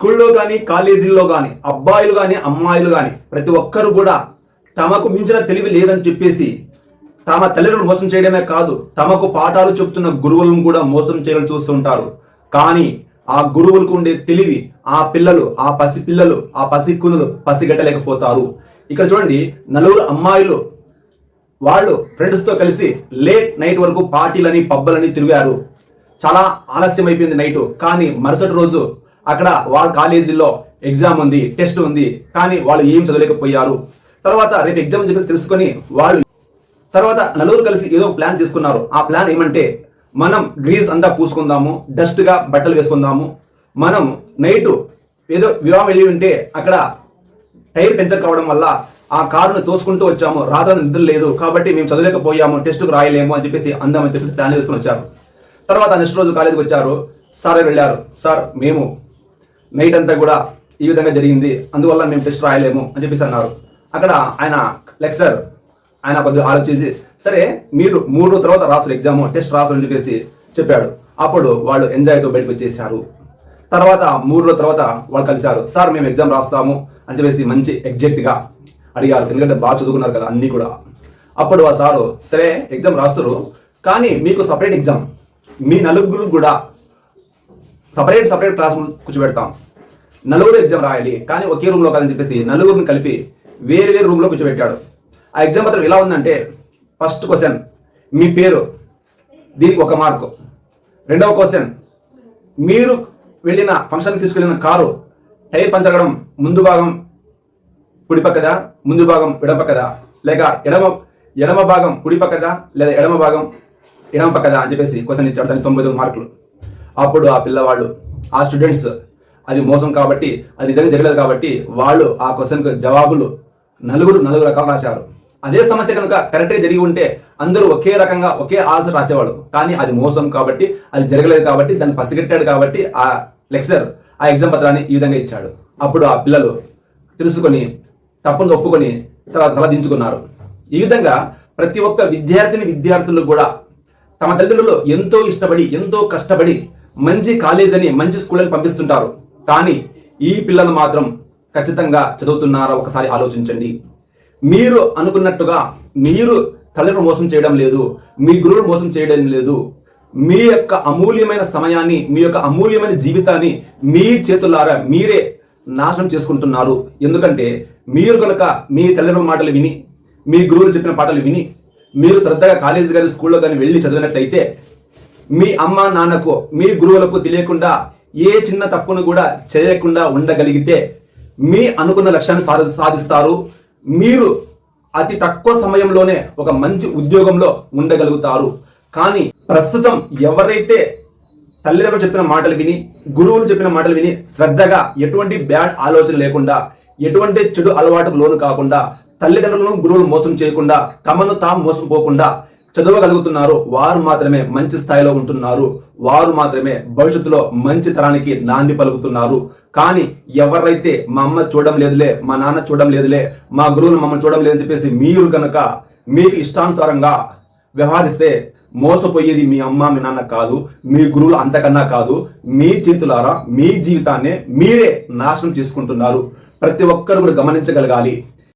స్కూల్లో కానీ కాలేజీల్లో కానీ అబ్బాయిలు కానీ అమ్మాయిలు కానీ ప్రతి ఒక్కరు కూడా తమకు మించిన తెలివి లేదని చెప్పేసి తమ తల్లిదండ్రులు మోసం చేయడమే కాదు తమకు పాఠాలు చెప్తున్న గురువులను కూడా మోసం చేయాలని చూస్తుంటారు కానీ ఆ గురువులకు ఉండే తెలివి ఆ పిల్లలు ఆ పసి పిల్లలు ఆ పసిక్కునులు పసిగట్టలేకపోతారు. ఇక్కడ చూడండి నలుగురు అమ్మాయిలు వాళ్ళు ఫ్రెండ్స్తో కలిసి లేట్ నైట్ వరకు పార్టీలని పబ్బలని తిరిగారు. చాలా ఆలస్యం అయిపోయింది నైట్ కానీ మరుసటి రోజు అక్కడ వాళ్ళ కాలేజీలో ఎగ్జామ్ ఉంది టెస్ట్ ఉంది కానీ వాళ్ళు ఏం చదవలేకపోయారు. తర్వాత రేపు ఎగ్జామ్ చెప్పి తెలుసుకొని వాళ్ళు తర్వాత నలుగురు కలిసి ఏదో ప్లాన్ చేసుకున్నారు. ఆ ప్లాన్ ఏమంటే మనం గ్రీజ్ అంతా పూసుకుందాము డస్ట్గా బట్టలు వేసుకుందాము. మనం నైట్ ఏదో వివాహం వెళ్ళి ఉంటే అక్కడ టైర్ పెంచర్ కావడం వల్ల ఆ కారును తోసుకుంటూ వచ్చాము. రాత్రి నిద్ర లేదు. కాబట్టి మేము చదవలేకపోయాము టెస్ట్కు రాయలేము అని చెప్పేసి అందామని చెప్పేసి ప్లాన్ చేసుకుని వచ్చారు. తర్వాత నెక్స్ట్ రోజు కాలేజీకి వచ్చారు. సార్ వెళ్ళారు. సార్ మేము నైట్ అంతా కూడా ఈ విధంగా జరిగింది. అందువల్ల మేము టెస్ట్ రాయలేము అని చెప్పేసి అన్నారు. అక్కడ ఆయన లెక్చరర్ ఆయన కొద్దిగా ఆలోచించి సరే మీరు మూడు రోజుల తర్వాత రాసులు ఎగ్జామ్ టెస్ట్ రాసులు అని చెప్పేసి చెప్పాడు. అప్పుడు వాళ్ళు ఎంజాయ్తో బయటకు వచ్చేసారు. తర్వాత మూడు రోజుల తర్వాత వాళ్ళు కలిశారు. సార్ మేము ఎగ్జామ్ రాస్తాము అని చెప్పేసి మంచి ఎగ్జాక్ట్గా అడిగారు. ఎందుకంటే బాగా చదువుకున్నారు కదా అన్ని కూడా. అప్పుడు ఆ సారు సరే ఎగ్జామ్ రాస్తారు కానీ మీకు సపరేట్ ఎగ్జామ్ మీ నలుగురు కూడా సపరేట్ సపరేట్ క్లాస్ కూర్చోబెడతాం. నలుగురు ఎగ్జామ్ రాయాలి కానీ ఒకే రూమ్లో కాదని చెప్పేసి నలుగురిని కలిపి వేరు వేరు రూమ్లో కూర్చోబెట్టాడు. ఆ ఎగ్జామ్ పత్రం ఎలా ఉందంటే ఫస్ట్ క్వశ్చన్ మీ పేరు దీనికి ఒక మార్కు రెండవ క్వశ్చన్ మీరు వెళ్ళిన ఫంక్షన్కి తీసుకెళ్ళిన కారు టైర్ పంచగడం ముందు భాగం కుడి పక్కదా ముందు భాగం ఎడమ పక్కదా? లేక ఎడమ ఎడమ భాగం కుడి పక్కదా లేదా ఎడమ భాగం ఎడమ పక్కదా అని చెప్పేసి క్వశ్చన్ ఇచ్చాడు. దానికి తొంభై తొమ్మిది మార్కులు. అప్పుడు ఆ పిల్లవాళ్ళు ఆ స్టూడెంట్స్ అది మోసం కాబట్టి అది నిజంగా జరగలేదు కాబట్టి వాళ్ళు ఆ క్వశ్చన్కి జవాబులు నలుగురు నలుగురు రకాలు రాశారు. అదే సమస్య కనుక కరెక్ట్గా జరిగి ఉంటే అందరూ ఒకే రకంగా ఒకే ఆన్సర్ రాసేవాడు కానీ అది మోసం కాబట్టి అది జరగలేదు కాబట్టి దాన్ని పసిగట్టాడు కాబట్టి ఆ లెక్చరర్ ఆ ఎగ్జామ్ పత్రాన్ని ఈ విధంగా ఇచ్చాడు. అప్పుడు ఆ పిల్లలు తెలుసుకొని తప్పును ఒప్పుకొని తర్వాత తల దించుకున్నారు. ఈ విధంగా ప్రతి ఒక్క విద్యార్థిని విద్యార్థులు కూడా తమ తల్లిదండ్రులు ఎంతో ఇష్టపడి ఎంతో కష్టపడి మంచి కాలేజ్ అని మంచి స్కూల్ అని పంపిస్తుంటారు. కానీ ఈ పిల్లలు మాత్రం ఖచ్చితంగా చదువుతున్నారా ఒకసారి ఆలోచించండి. మీరు అనుకున్నట్టుగా మీరు తల్లిదండ్రులు మోసం చేయడం లేదు మీ గురువులు మోసం చేయడం లేదు. మీ యొక్క అమూల్యమైన సమయాన్ని మీ యొక్క అమూల్యమైన జీవితాన్ని మీ చేతులారా మీరే నాశనం చేసుకుంటున్నారు. ఎందుకంటే మీరు కనుక మీ తల్లిదండ్రుల మాటలు విని మీ గురువులు చెప్పిన పాటలు విని మీరు శ్రద్ధగా కాలేజీ కానీ స్కూల్లో కానీ వెళ్ళి చదివినట్లయితే మీ అమ్మ నాన్నకు మీ గురువులకు తెలియకుండా ఏ చిన్న తప్పును కూడా చేయకుండా ఉండగలిగితే మీ అనుకున్న లక్ష్యాన్ని సాధి సాధిస్తారు. మీరు అతి తక్కువ సమయంలోనే ఒక మంచి ఉద్యోగంలో ఉండగలుగుతారు. కానీ ప్రస్తుతం ఎవరైతే తల్లిదండ్రులు చెప్పిన మాటలు విని గురువులు చెప్పిన మాటలు విని శ్రద్ధగా ఎటువంటి బ్యాడ్ ఆలోచన లేకుండా ఎటువంటి చెడు అలవాటుకు లోను కాకుండా తల్లిదండ్రులను గురువులు మోసం చేయకుండా తమను తాము మోసపోకుండా చదవగలుగుతున్నారు. వారు మాత్రమే మంచి స్థాయిలో ఉంటున్నారు. వారు మాత్రమే భవిష్యత్తులో మంచి తరానికి నాంది పలుకుతున్నారు. కానీ ఎవరైతే మా అమ్మ చూడడం లేదులే మా నాన్న చూడడం లేదులే మా గురువులు మమ్మల్ని చూడడం లేదని చెప్పేసి మీరు కనుక మీకు ఇష్టానుసారంగా వ్యవహరిస్తే మోసపోయేది మీ అమ్మ మీ నాన్న కాదు మీ గురువులు అంతకన్నా కాదు మీ చేతులారా మీ జీవితాన్ని మీరే నాశనం చేసుకుంటున్నారు. ప్రతి ఒక్కరు కూడా గమనించగలగాలి.